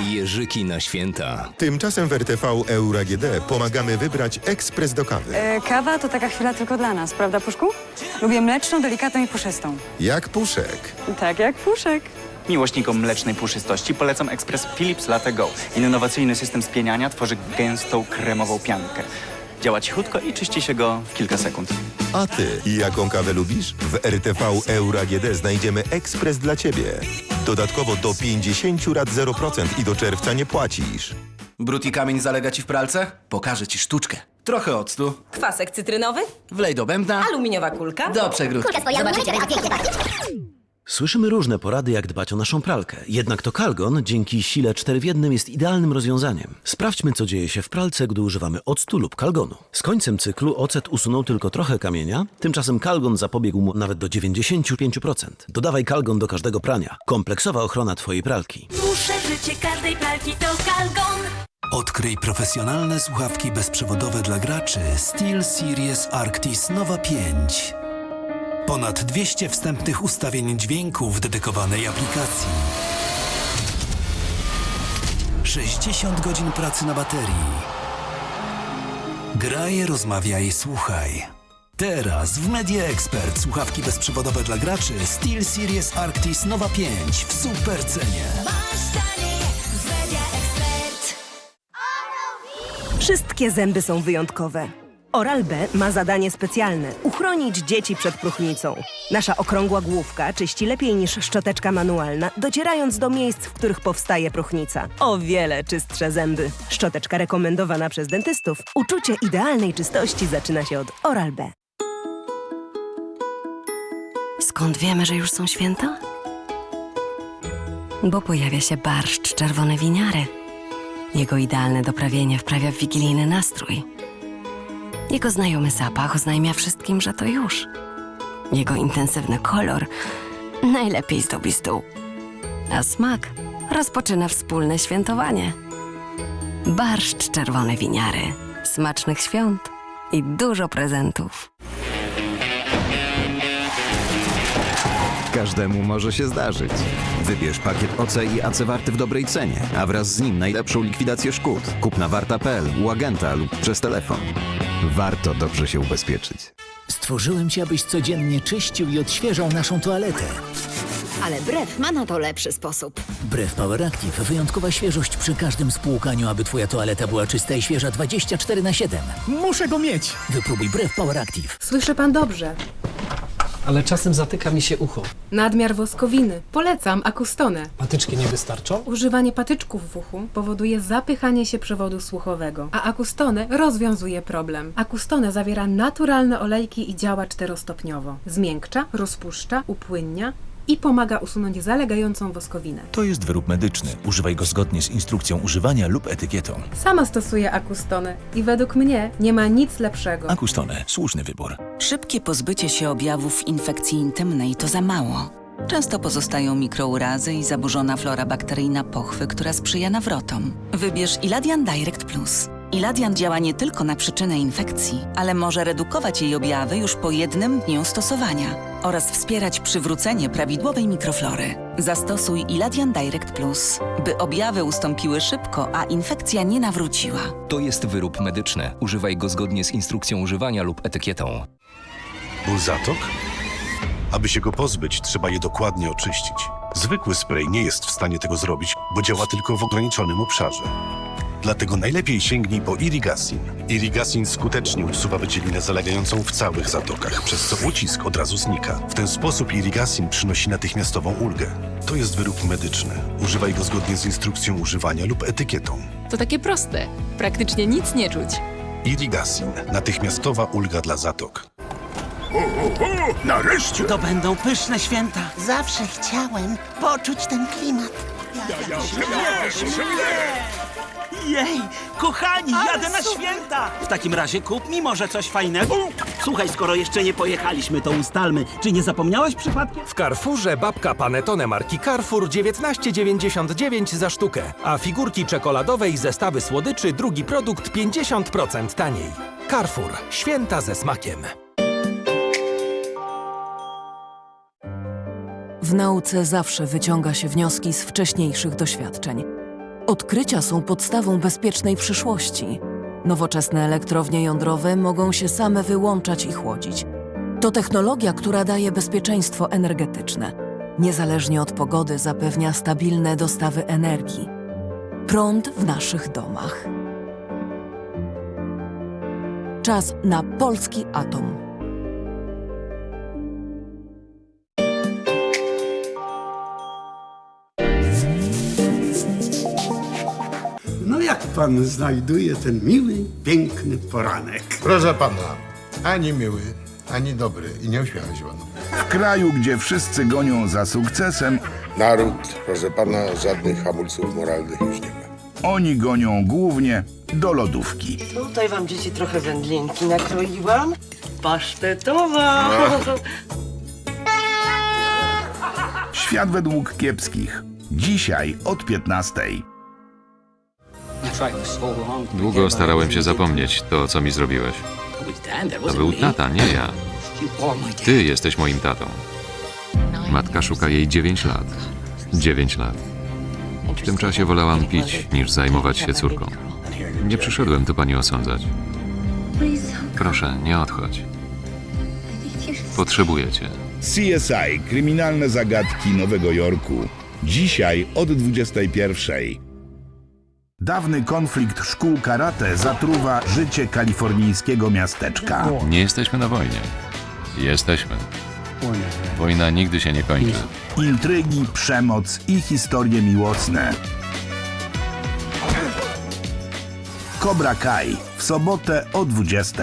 Jerzyki na święta. Tymczasem w RTV Euro AGD pomagamy wybrać ekspres do kawy. E, kawa to taka chwila tylko dla nas, prawda, Puszku? Lubię mleczną, delikatną i puszystą. Jak puszek. Tak jak Puszek. Miłośnikom mlecznej puszystości polecam ekspres Philips Latte Go. Innowacyjny system spieniania tworzy gęstą, kremową piankę. Działa cichutko i czyści się go w kilka sekund. A ty, jaką kawę lubisz? W RTV Euro AGD znajdziemy ekspres dla ciebie. Dodatkowo do 50 lat 0% i do czerwca nie płacisz. Brud i kamień zalega ci w pralce? Pokażę ci sztuczkę. Trochę octu, Kwasek cytrynowy, wlej do bębna, aluminiowa kulka. do przegródki. Zobaczycie reakcję Słyszymy różne porady, jak dbać o naszą pralkę. Jednak to Kalgon, dzięki sile 4 w jednym, jest idealnym rozwiązaniem. Sprawdźmy, co dzieje się w pralce, gdy używamy octu lub Kalgonu. Z końcem cyklu ocet usunął tylko trochę kamienia, tymczasem Kalgon zapobiegł mu nawet do 95%. Dodawaj Kalgon do każdego prania. Kompleksowa ochrona Twojej pralki. Dłuższe życie każdej pralki to Kalgon. Odkryj profesjonalne słuchawki bezprzewodowe dla graczy Steel Series Arctis Nova 5. Ponad 200 wstępnych ustawień dźwięku w dedykowanej aplikacji. 60 godzin pracy na baterii. Graj, rozmawiaj, słuchaj. Teraz w Media Expert słuchawki bezprzewodowe dla graczy Steel Series Arctis Nova 5 w super cenie. Wszystkie zęby są wyjątkowe. Oral-B ma zadanie specjalne uchronić dzieci przed próchnicą. Nasza okrągła główka czyści lepiej niż szczoteczka manualna, docierając do miejsc, w których powstaje próchnica. O wiele czystsze zęby. Szczoteczka rekomendowana przez dentystów. Uczucie idealnej czystości zaczyna się od Oral-B. Skąd wiemy, że już są święta? Bo pojawia się barszcz czerwone winiary. Jego idealne doprawienie wprawia w wigilijny nastrój. Jego znajomy zapach oznajmia wszystkim, że to już. Jego intensywny kolor najlepiej zdobi stół. A smak rozpoczyna wspólne świętowanie. Barszcz czerwone winiary. Smacznych świąt i dużo prezentów. Każdemu może się zdarzyć. Wybierz pakiet OC i AC Warty w dobrej cenie, a wraz z nim najlepszą likwidację szkód. Kup na warta.pl, u agenta lub przez telefon. Warto dobrze się ubezpieczyć. Stworzyłem cię, abyś codziennie czyścił i odświeżał naszą toaletę. Ale brew ma na to lepszy sposób. Brew Power Active. Wyjątkowa świeżość przy każdym spłukaniu, aby twoja toaleta była czysta i świeża 24 na 7. Muszę go mieć! Wypróbuj Brew Power Active. Słyszy pan dobrze. Ale czasem zatyka mi się ucho. Nadmiar woskowiny. Polecam akustonę. Patyczki nie wystarczą? Używanie patyczków w uchu powoduje zapychanie się przewodu słuchowego, a akustonę rozwiązuje problem. Akustonę zawiera naturalne olejki i działa czterostopniowo. Zmiękcza, rozpuszcza, upłynnia i pomaga usunąć zalegającą woskowinę. To jest wyrób medyczny. Używaj go zgodnie z instrukcją używania lub etykietą. Sama stosuję akustonę i według mnie nie ma nic lepszego. Akustone. Słuszny wybór. Szybkie pozbycie się objawów infekcji intymnej to za mało. Często pozostają mikrourazy i zaburzona flora bakteryjna pochwy, która sprzyja nawrotom. Wybierz Iladian Direct Plus. Iladian działa nie tylko na przyczynę infekcji, ale może redukować jej objawy już po jednym dniu stosowania oraz wspierać przywrócenie prawidłowej mikroflory. Zastosuj Iladian Direct Plus, by objawy ustąpiły szybko, a infekcja nie nawróciła. To jest wyrób medyczny. Używaj go zgodnie z instrukcją używania lub etykietą. Ból zatok? Aby się go pozbyć, trzeba je dokładnie oczyścić. Zwykły spray nie jest w stanie tego zrobić, bo działa tylko w ograniczonym obszarze. Dlatego najlepiej sięgnij po Irigasin. Irigasin skutecznie usuwa wydzielinę zalegającą w całych zatokach, przez co ucisk od razu znika. W ten sposób Irigasin przynosi natychmiastową ulgę. To jest wyrób medyczny. Używaj go zgodnie z instrukcją używania lub etykietą. To takie proste. Praktycznie nic nie czuć. Irigasin. Natychmiastowa ulga dla zatok. Nareszcie! To będą pyszne święta. Zawsze chciałem poczuć ten klimat. Jej, kochani, jadę na święta! W takim razie kup mi może coś fajnego. Słuchaj, skoro jeszcze nie pojechaliśmy, to ustalmy. Czy nie zapomniałeś przypadkiem? W Carrefourze babka Panettone marki Carrefour 19,99 za sztukę, a figurki czekoladowe i zestawy słodyczy drugi produkt 50% taniej. Carrefour. Święta ze smakiem. W nauce zawsze wyciąga się wnioski z wcześniejszych doświadczeń. Odkrycia są podstawą bezpiecznej przyszłości. Nowoczesne elektrownie jądrowe mogą się same wyłączać i chłodzić. To technologia, która daje bezpieczeństwo energetyczne. Niezależnie od pogody zapewnia stabilne dostawy energii. Prąd w naszych domach. Czas na polski atom. Pan znajduje ten miły, piękny poranek? Proszę pana, ani miły, ani dobry i nie uśmiecha się panu. W kraju, gdzie wszyscy gonią za sukcesem, Naród, proszę pana, żadnych hamulców moralnych już nie ma. oni gonią głównie do lodówki. Tutaj wam dzieci trochę wędlinki nakroiłam. Pasztetowa. Świat według kiepskich. Dzisiaj od 15. Długo starałem się zapomnieć to, co mi zrobiłeś. To był tata, nie ja. Ty jesteś moim tatą. Matka szuka jej 9 lat. 9 lat. W tym czasie wolałam pić, niż zajmować się córką. Nie przyszedłem tu pani osądzać. Proszę, nie odchodź. Potrzebuję cię. CSI Kryminalne Zagadki Nowego Jorku. Dzisiaj od 21. Dawny konflikt szkół karate zatruwa życie kalifornijskiego miasteczka. Nie jesteśmy na wojnie. Jesteśmy. Wojna nigdy się nie kończy. Intrygi, przemoc i historie miłosne. Cobra Kai w sobotę o 20.